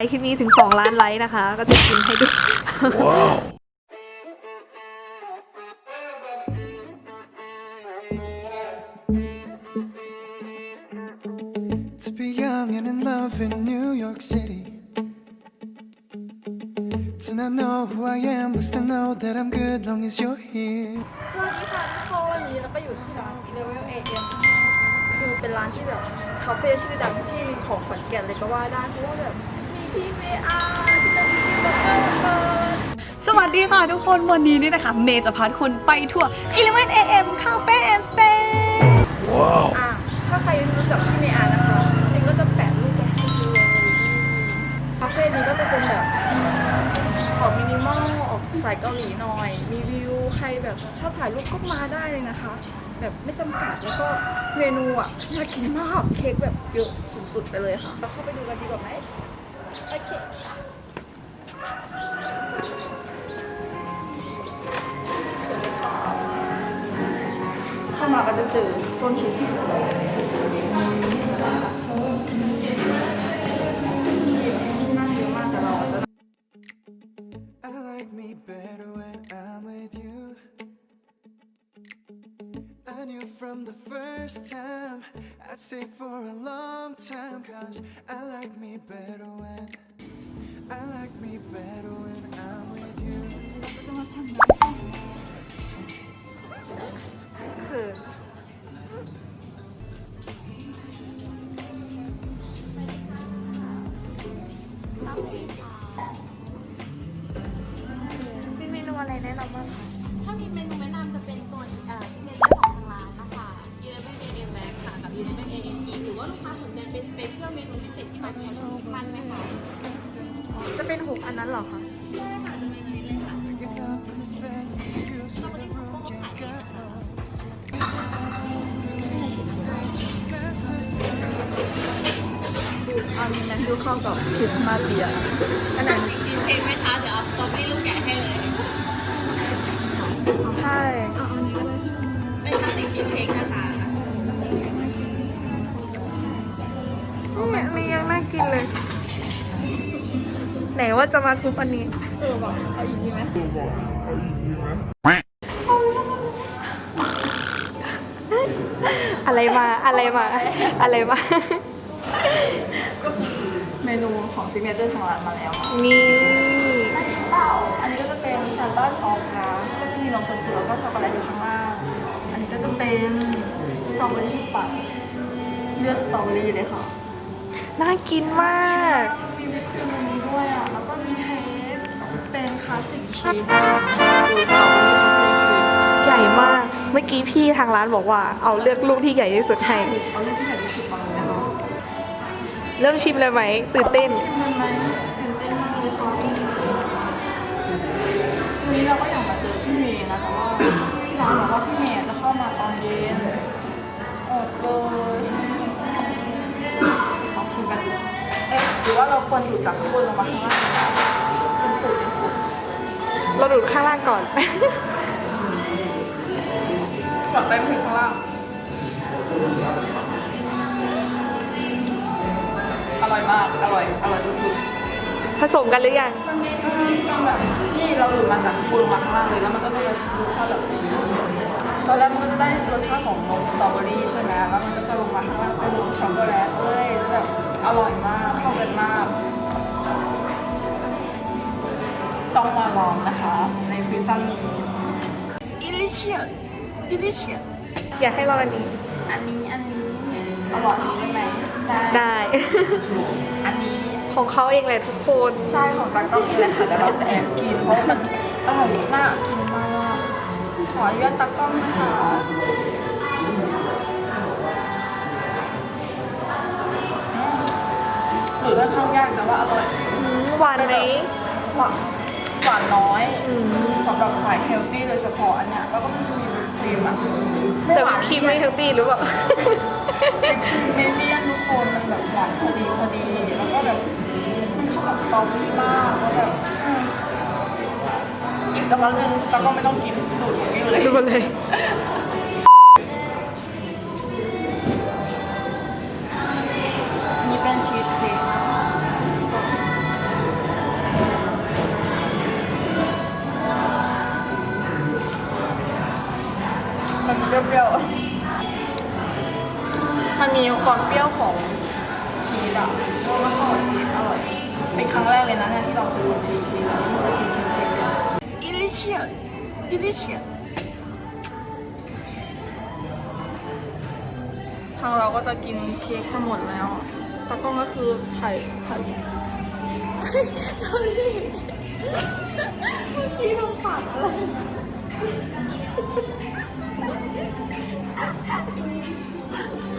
ไลค์คลิปนี้ถึง 2 ล้านไลค์นะคะ ก็จะกินให้ดู To be young and in love in New York City. To not know who I am, but still know that I'm good long as you're here. สวัสดีค่ะทุกคนวันนี้เราก็อยู่ที่ร้าน Level AM คือเป็นร้านที่แบบคาเฟ่ชื่อดังที่หนึ่งของขอนแก่นเลยก็ว่าได้เพราะว่าแบบ มีพี่เมอาที่เป็นพี่บักเกอร์เปิดสวัสดีค่ะทุกคนวันนี้นี่นะคะ เมย์จะพาทุกคนไปทัวร์ Element AM Cafe and Space อะถ้าใครรู้จักพี่เมอานะคะซิงก็จะแปะรูปไว้ให้ดูเลยคาเฟ่นี้ก็จะเป็นแบบออกมินิมอลออกสายเกาหลีหน่อย มีวิวใครแบบชอบถ่ายรูปก็มาได้เลยนะคะ แบบไม่จำกัดแล้วก็เมนูอะน่ากินมากเค้กแบบเยอะสุดๆไปเลยค่ะเราเข้าไปดูกันดีกว่าไหม โอเคเข้ามาก็จะเจอต้นคริสต์มาส from the first time I'd stay for a long time. Cause I like me better when I like me better when I'm with you. จะมาสั่ง เขิน มีเมนูอะไรแนะนำบ้างคะ เข้ากับคริสต์มาสเดียร์อันนั้นกินเค้กไหมคะ เดี๋ยวเอาสตรอเบอรี่ลูกใหญ่ให้เลย ใช่เป็นคลาสสิกชีสเค้กนะคะนี่อันนี้ยังน่ากินเลย ไหนว่าจะมาทุบอันนี้ เออแบบเอาอีกดีไหมอะไรมาอะไรมาอะไรมาก็คือ เมนูของซิกเนเจอร์ทางร้านมาแล้วนี่น่ากินเปล่าอันนี้ก็จะเป็นซานต้าช็อกนะก็จะมีนมชมพูแล้วก็ช็อกโกแลตอยู่ข้างล่างอันนี้ก็จะเป็นสตรอเบอรี่ปัสเลือดสตรอเบอรี่เลยค่ะน่ากินมากมีวิปครีมตรงนี้ด้วยอะแล้วก็มีเค้กเป็นคลาสสิกชีสใหญ่มากเมื่อกี้พี่ทางร้านบอกว่าเอาเลือกลูกที่ใหญ่ที่สุดให้เอาลูกที่ เริ่มชิมเลยไหมตื่นเต้นชิมมันไหมตื่นเต้นมากเลยค่ะวันนี้เราก็อยากมาเจอพี่เมย์นะคะว่าที่ร้านบอกว่าพี่เมย์จะเข้ามาตอนเย็นอดเลยลองชิมกันดูเอ๊ะหรือว่าเราควรอยู่จากข้างบนลงมาข้างล่างเป็นสูตรเป็นสูตรเราดูดข้างล่างก่อนกดไปไม่ถึงข้างล่าง ร่อยมาก อร่อย อร่อยสุดๆผสมกันหรือยังมันมีมันมีแบบนี่เราดูดมาจากข้างบนลงมาข้างล่างเลยแล้วมันก็จะเป็นรสชาติแบบตอนแรกมันก็จะได้รสชาติของนมสตรอเบอรี่ใช่ไหมแล้วมันก็จะลงมาข้างล่างเป็นนมช็อกโกแลตเลยแล้วแบบอร่อยมากเข้ากันมาก ต้องมาลองนะคะ ในซีซั่นนี้ delicious delicious อยากให้ลองอันนี้ อันนี้อันนี้อร่อยได้ไหม ได้ได้ อันนี้ของเขาเองแหละทุกคน ใช่ของตากล้องนี่แหละค่ะแต่เราจะแอบกินเพราะมันอร่อยน่ากินมากขออนุญาตตากล้องนะคะหรือค่อนข้างยากแต่ว่าอร่อยอืมหวานไหมหวานหวานน้อยอืมสำหรับสายเฮลตี้โดยเฉพาะอันเนี้ยแล้วก็มันจะมีวิปครีมอะแต่วิปครีมไม่เฮลตี้หรือเปล่าไม่เลี่ยนทุกค นมันแบบหวานพอดีพอดีแล้วก็แบบมันเข้ากับสตอรี่มากแล้วแบบอืมอีกสักพักหนึ่งตาก็ไม่ต้องกินดูดองนี้เลยดูดเลยนี่เป็นชีสเค้กมันเปรี้ยว มันมีความเปรี้ยวของชีสอะแล้วก็ชีสอร่อย เป็นครั้งแรกเลยนะเนี่ยที่เราเคยกินชีสเค้กไม่เคยกินชีสเค้กเลย delicious delicious ทางเราก็จะกินเค้กจะหมดแล้วตากล้องก็คือถ่ายถ่าย sorry เมื่อกี้ทำปากอะไร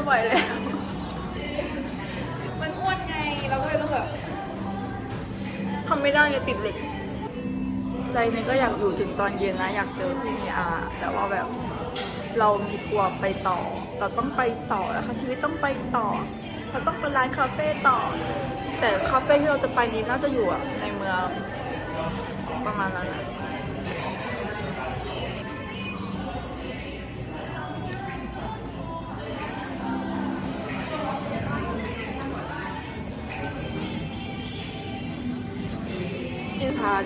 ไม่ไหวเลย มันอ้วนไงเราก็เลยรู้แบบทำไม่ได้ไงติดเหล็ก ใจเนี่ยก็อยากอยู่ถึงตอนเย็นนะ อยากเจอพี่มีอาแต่ว่าแบบเรามีทัวร์ไปต่อ เราต้องไปต่อนะคะชีวิตต้องไปต่อ เราต้องไปร้านคาเฟ่ต่อ แต่คาเฟ่ที่เราจะไปนี้น่าจะอยู่ในเมืองประมาณนั้นนะ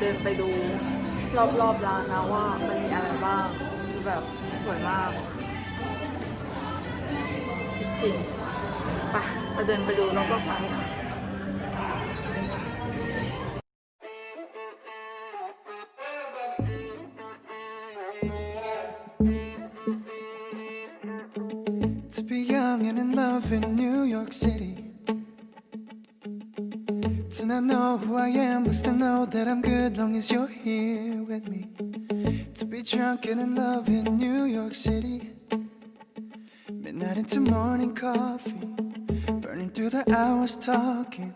เดินไปดูรอบๆร้านนะว่ามันมีอะไรบ้างคือแบบสวยมาก จริงๆไปเราเดินไปดูแล้วก็ไป To drunk in love in New York City. Midnight into morning coffee, burning through the hours talking.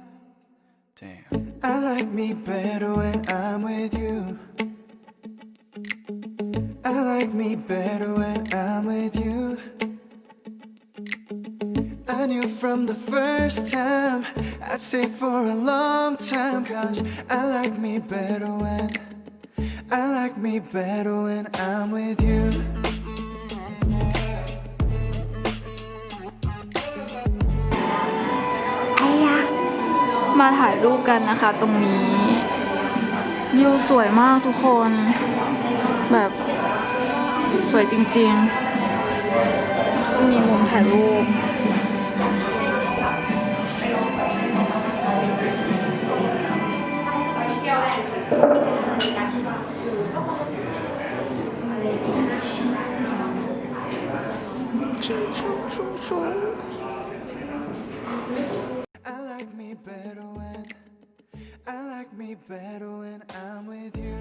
Damn. I like me better when I'm with you. I like me better when I'm with you. I knew from the first time I'd stay for a long time Cause I like me better when I like me better when I'm with you มาถ่ายรูปกันนะคะตรงนี้วิวสวยมากทุกคน แบบสวยจริงๆ จะมีมุมถ่ายรูป I like me better when I like me better when I'm with you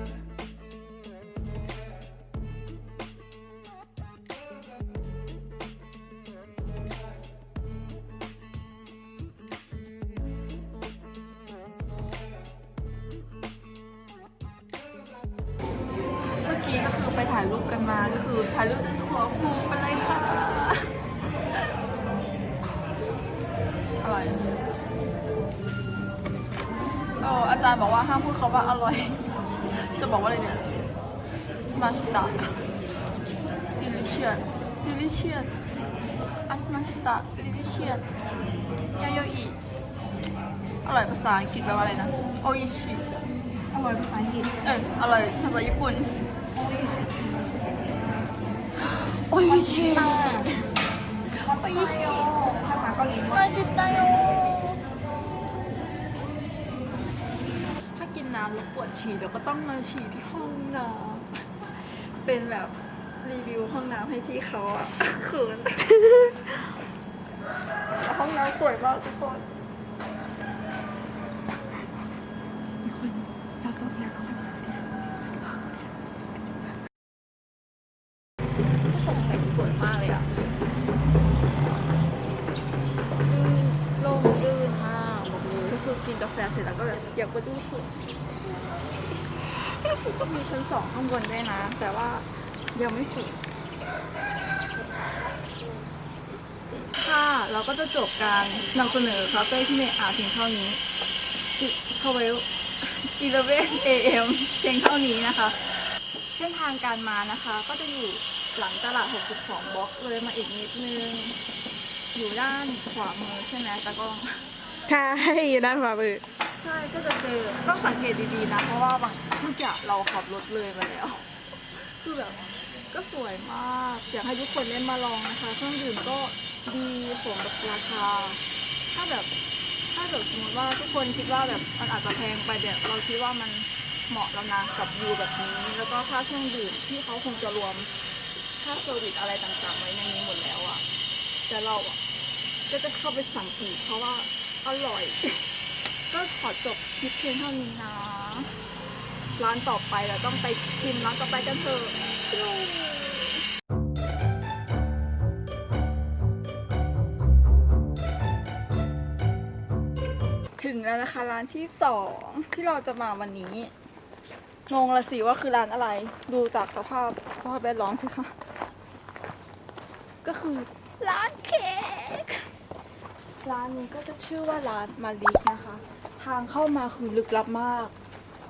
เมื่อกี้ก็คือไปถ่ายรูปกันมาก็คือถ่ายรูปจนหัวฟูไปเลยค่ะ จารย์บอกว่าห้ามพูดเขาว่าอร่อย จะบอกว่าอะไรเนี่ย มาชิตะ delicious delicious อัสมาชิตะ delicious ยาโยอิอร่อยภาษาอังกฤษแปลว่าอะไรนะ โออิชิอร่อยภาษาอังกฤษเอออร่อยภาษาญี่ปุ่น โอ้ยชิโอ้ยชิภาษาเกาหลีมาชิตาโย น้ำแล้วปวดฉี่เดี๋ยวก็ต้องมาฉี่ที่ห้องน้ำเป็นแบบรีวิวห้องน้ำให้พี่เขาอะเขินห้องน้ำสวยมากทุกคนมีคนเราต้องอยากคนแต่งสวยมากเลยอะโล่งลื่นมากบอกเลยก็คือกินกาแฟเสร็จแล้วก็แบบอยากไปดูสวน ก็มีชั้นสองข้างบนด้วยนะ แต่ว่ายังไม่ถึงค่ะเราก็จะจบการนำเสนอคาเฟ่ที่ในอาเพียงเท่านี้ทเวล11 AM เพียงเท่านี้นะคะ เส้นทางการมานะคะ ก็จะอยู่หลังตลาด 62 บล็อกเลยมาอีกนิดนึง อยู่ด้านขวามือใช่ไหมตากล้อง ใช่ อยู่ด้านขวามือ ใช่ก็จะเจอต้องสังเกตดีๆนะ เพราะว่าบางเมื่อกี้เราขับรถเลยมาแล้ว คือแบบก็สวยมากอยากให้ทุกคนได้มาลองนะคะเครื่องดื่มก็ดีของแบบราคา ถ้าแบบถ้าแบบสมมติว่าทุกคนคิดว่าแบบมันอาจจะแพงไปเดี๋ยวเราคิดว่ามันเหมาะแล้วนะกับวิวแบบนี้ แล้วก็ค่าเครื่องดื่มที่เขาคงจะรวมค่าเซอร์วิสอะไรต่างๆไว้ในนี้หมดแล้วอะแต่เราอะก็จะเข้าไปสั่งอีกเพราะว่าอร่อย ก็ขอจบคลิปเพียงเท่านี้นะ ร้านต่อไปเราต้องไปชิมร้านต่อไปกันเถอะถึงแล้วนะคะร้านที่สองที่เราจะมาวันนี้งงละสิว่าคือร้านอะไร ดูจากสภาพสภาพแวดล้อมสิคะก็คือร้านเค ร้านนี้ก็จะชื่อว่าร้านมาลิกนะคะ ทางเข้ามาคือลึกลับมาก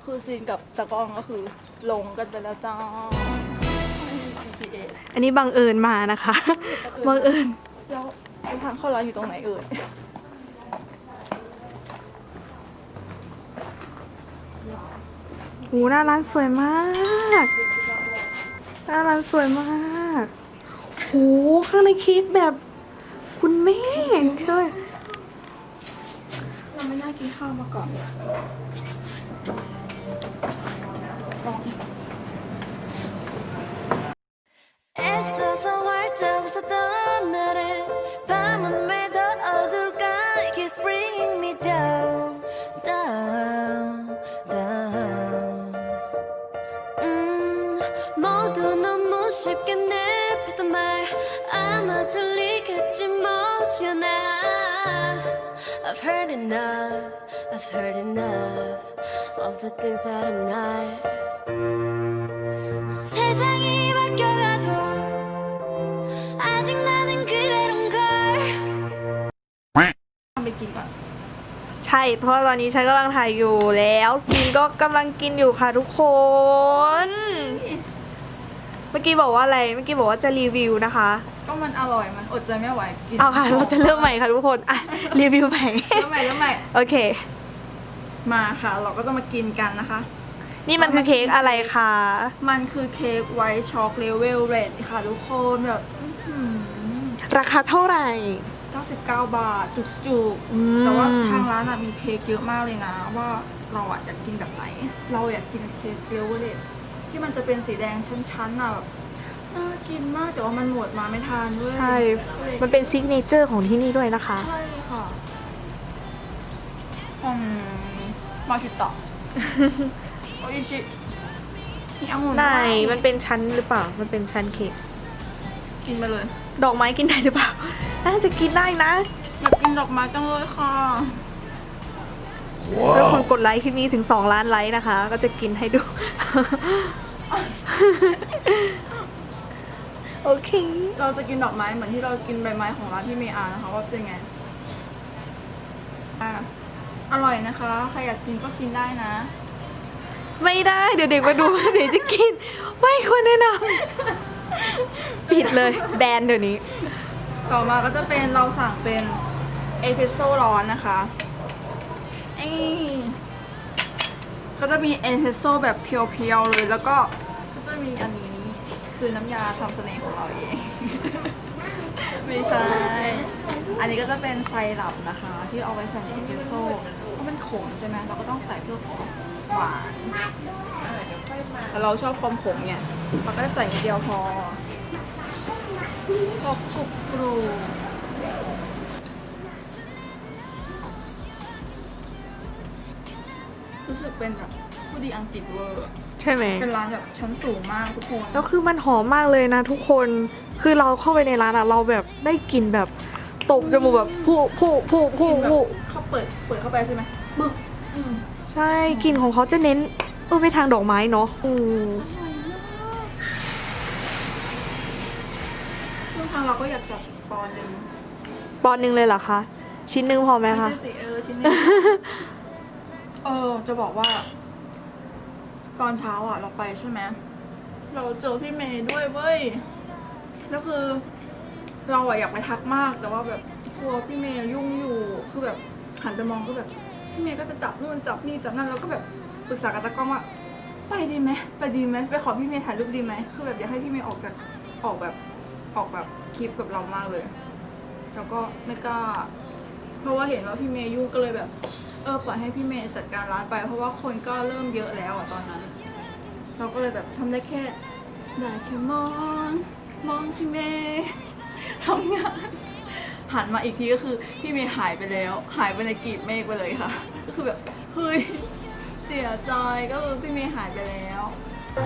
คือซีนกับตะกล้องก็คือลงกันไปแล้วจ้าไม่มี GPS อันนี้บังเอิญมานะคะ บังเอิญแล้วทางเข้าร้านอยู่ตรงไหนเอ่ยหูหน้าร้านสวยมาก หน้าร้านสวยมากโหข้างในเค้กแบบคุณแม่เคยเราไม่น่า กินข้าวมาก่อน of the things that are not 세상이 바뀌어가도 아직 나는 그대로인걸 ทำไปกินก่อน ใช่ เพราะว่าตอนนี้ฉันกำลังถ่ายอยู่แล้วซีนก็กำลังกินอยู่ค่ะทุกคน เมื่อกี้บอกว่าอะไร เมื่อกี้บอกว่าจะรีวิวนะคะ ก็มันอร่อยมันอดใจไม่ไหวกิน เอาค่ะ เราจะเริ่มใหม่ค่ะทุกคน อ่ะ รีวิวใหม่ เริ่มใหม่เริ่มใหม่ โอเค มาค่ะ เราก็จะมากินกันนะคะ นี่มันคือเค้กอะไรคะ มันคือเค้กไวท์ช็อกเลเวลเรดค่ะทุกคนแบบอื้อหือ ราคาเท่าไหร่ 99 บาท จุกอืม ๆ แต่ว่าทางร้านอะมีเค้กเยอะมากเลยนะ ว่าเราอะอยากกินแบบไหน เราอยากกินเค้กเลเวลเรดที่มันจะเป็นสีแดงชั้นๆอะแบบน่ากินมากแต่ว่ามันหมดมาไม่ทันด้วยใช่ มันเป็นซิกเนเจอร์ของที่นี่ด้วยนะคะ ใช่ค่ะอืม มาชิตะโออิชิมีองุ่นไหนด้วยมันเป็นชั้นหรือเปล่า มันเป็นชั้นเค้กกินไปเลยดอกไม้กินได้หรือเปล่า น่าจะกินได้นะอยากกินดอกไม้จังเลยค่ะแล้วคนกดไลค์คลิปนี้ถึง 2 ล้านไลค์นะคะ ก็จะกินให้ดู โอเค เราจะกินดอกไม้เหมือนที่เรากินใบไม้ของร้านที่เมอานะคะว่าเป็นไงอะ อร่อยนะคะ ใครอยากกินก็กินได้นะ ไม่ได้เดี๋ยวเด็กมาดู เดี๋ยวจะกิน ไม่ควรแน่นอนปิดเลยแบนเดี๋ยวนี้ ต่อมาก็จะเป็นเราสั่งเป็นเอสเปรสโซ่ร้อนนะคะเอ้ยก็จะมีเอสเปรสโซ่แบบเพียวๆเลยแล้วก็ก็จะมีอันนี้ คือน้ำยาทำเสน่ห์ของเราเอง ไม่ใช่ อันนี้ก็จะเป็นไซรัปนะคะ ที่เอาไว้ใส่ในเอสเปรสโซ่เพราะมันขมใช่ไหมเราก็ต้องใส่เพื่อความหวานแต่เราชอบความขมเนี่ยเราก็จะใส่นิดเดียวพอพอกรุบกรูรู้สึกเป็นแบบผู้ดีอังกฤษเวอร์ ใช่ไหม เป็นร้านแบบชั้นสูงมากทุกคนแล้วคือมันหอมมากเลยนะทุกคน คือเราเข้าไปในร้านอะเราแบบได้กลิ่นแบบตกจมูกแบบผู้ผู้ผู้ผู้กินแบบผู้เขาเปิดเปิดเข้าไปใช่ไหมบึ้งอืมใช่กลิ่นของเขาจะเน้นเออไปทางดอกไม้เนาะอืมซึ่งทางเราก็อยากจัดปอนหนึ่งปอนด์หนึ่งเลยเหรอคะ ชิ้นหนึ่งพอไหมไม่คะใช่สิเออชิ้นหนึงเออจะบอกว่า ตอนเช้าอะ เราไปใช่ไหมเราเจอพี่เมย์ด้วยเว้ยแล้วคือ เราอะอยากไปทักมากแต่ว่าแบบกลัวพี่เมย์ยุ่งอยู่คือแบบหันไปมองก็แบบพี่เมย์ก็จะจับนู่นจับนี่จับนั่นแล้วก็แบบปรึกษากับตากล้องว่าไปดีไหมไปดีไหมไปขอพี่เมย์ถ่ายรูปดีไหมคือแบบอยากให้พี่เมย์ออกจากออกแบบออกแบบคลิปกับเรามากเลย แล้วก็ไม่กล้าเพราะว่าเห็นว่าพี่เมย์ยุ่งก็เลยแบบเออปล่อยให้พี่เมย์จัดการร้านไป เพราะว่าคนก็เริ่มเยอะแล้วอะตอนนั้น เราก็เลยแบบทำได้แค่ได้แค่มอง มองพี่เมย์ทำงานหันมาอีกทีก็คือพี่เมย์หายไปแล้ว หายไปในกลีบเมฆไปเลยค่ะ ก็คือแบบเฮ้ยเสียใจก็คือพี่เมย์หายไปแล้ว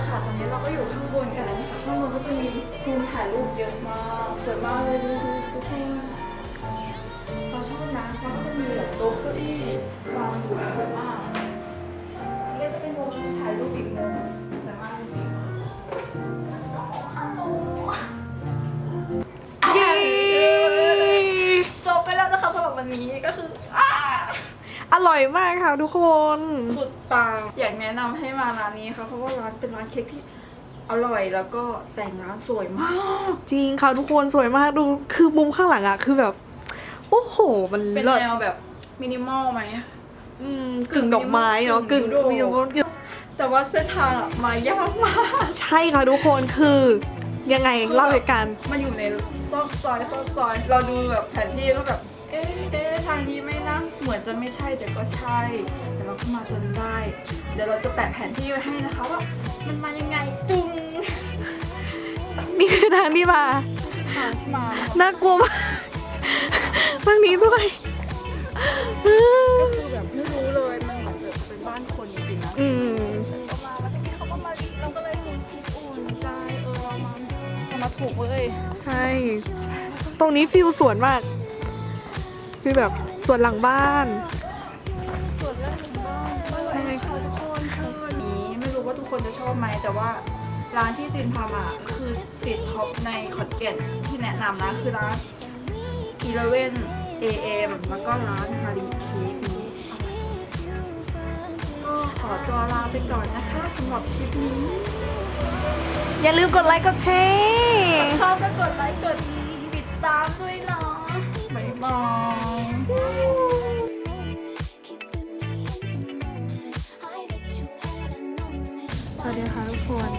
ค่ะตอนนี้เราก็อยู่ข้างบนกันแล้วนะคะข้างบนก็จะมีมุมถ่ายรูปเยอะมากสวยมากเลยดูดูทุกคน ขอโทษนะเขาก็จะมีแบบโต๊ะเก้าอี้วางอยู่สวยมากนี่ก็จะเป็นมุมถ่ายรูปอีกมุมสวยมากจริงๆเย้จบไปแล้วนะคะสำหรับวันนี้ก็คืออ่าอร่อยมากค่ะทุกคน สุดปังอยากแนะนำให้มาร้านนี้ค่ะเพราะว่าร้านเป็นร้านเค้กที่อร่อยแล้วก็แต่งร้านสวยมาก จริงค่ะทุกคนสวยมากดูคือมุมข้างหลังอะคือแบบ โอ้โห มันเป็นเลิศแนวแบบมินิมอลไหมอืมกึ่งดอกไม้เนาะกึ่งกึ่งมียุโรปแต่ว่าเส้นทางอะมายากมาก ใช่ค่ะทุกคนคือยังไงเล่าเหตุการณ์มันอยู่ในซอกซอยซอกซอย เราดูแบบแผนที่ก็แบบ เอ๊ะเอ๊ะทางนี้ไหม่นะเหมือนจะไม่ใช่แต่ก็ใช่ แต่เราก็มาจนได้ เดี๋ยวเราจะแปะแผนที่ไว้ให้นะคะว่ามันมายังไงจุงนี่คือทางที่มาทางที่มานะคะน่ากลัวมาก ทางนี้ด้วย ก็คือแบบไม่รู้เลยมันเหมือนแบบเป็นบ้านคนจริงๆนะอืม ก็มาแล้วทีนี้เขาก็มาเราก็เลยอุ่นใจเออเรามาเรามาถูกเว้ยใช่ ตรงนี้ฟิลสวนมาก ฟิลแบบสวนหลังบ้าน ส่วนแรกของบ้านอร่อยเลยค่ะทุกคนคือวันนี้ไม่รู้ว่าทุกคนจะชอบไหมแต่ว่าร้านที่ซินพามาคือติดท็อปในขอนแก่นที่แนะนำนะคือร้าน 11 AM แล้วก็ร้านฮาริเค้กนี้ก็ขอตัวลาไปก่อนนะคะสำหรับคลิปนี้ อย่าลืมกดไลค์กดแชร์ชอบก็กดไลค์กดติดตามด้วยเนาะบ๊ายบายสวัสดีค่ะทุกคน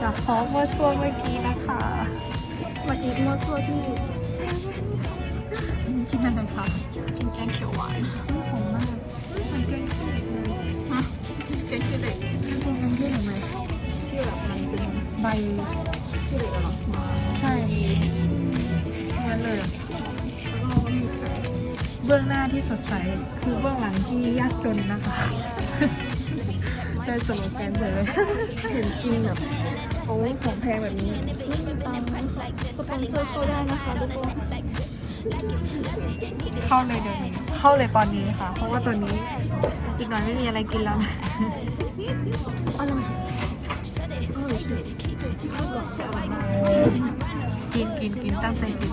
จากพร้อมเมื่อช่วงเมื่อกี้นะคะมาอีกมัวซัวที่กินอะไร คะกินแกงเขียวหวานหอมมากมันแกงขี้เหล็กเลยฮะแกงขี้เหล็กเป็นแกงขี้เหล็กไหมที่แบบมันเป็นใบขี้เหล็กเหรอใช่งั้นเลยแล้วก็มีแบบเบื้องหน้าที่สดใสคือเบื้องหลังที่ยากจนนะคะใจสโลแกนเลยเห็นกินแบบโอ้ยของแพงแบบนี้สปอนเซอร์เข้าได้นะคะทุกคน เข้าเลยเดี๋ยวนี้เข้าเลยตอนนี้ค่ะ เพราะว่าตอนนี้อีกหน่อยไม่มีอะไรกินแล้วนะกินกินกินตั้งใจกิน